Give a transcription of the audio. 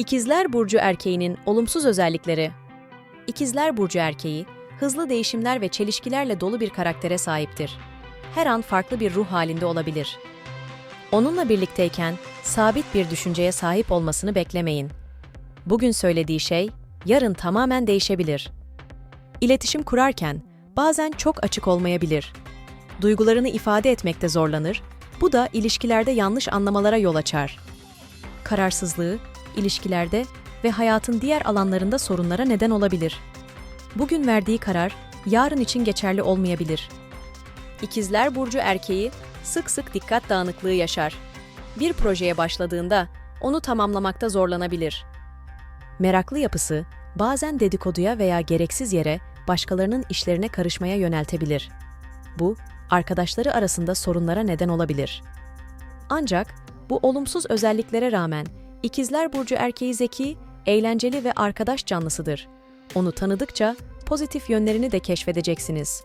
İkizler Burcu erkeğinin olumsuz özellikleri. İkizler Burcu erkeği, hızlı değişimler ve çelişkilerle dolu bir karaktere sahiptir. Her an farklı bir ruh halinde olabilir. Onunla birlikteyken sabit bir düşünceye sahip olmasını beklemeyin. Bugün söylediği şey, yarın tamamen değişebilir. İletişim kurarken bazen çok açık olmayabilir. Duygularını ifade etmekte zorlanır, bu da ilişkilerde yanlış anlamalara yol açar. Kararsızlığı, ilişkilerde ve hayatın diğer alanlarında sorunlara neden olabilir. Bugün verdiği karar yarın için geçerli olmayabilir. İkizler burcu erkeği sık sık dikkat dağınıklığı yaşar. Bir projeye başladığında onu tamamlamakta zorlanabilir. Meraklı yapısı bazen dedikoduya veya gereksiz yere başkalarının işlerine karışmaya yöneltebilir. Bu, arkadaşları arasında sorunlara neden olabilir. Ancak bu olumsuz özelliklere rağmen İkizler Burcu erkeği zeki, eğlenceli ve arkadaş canlısıdır. Onu tanıdıkça pozitif yönlerini de keşfedeceksiniz.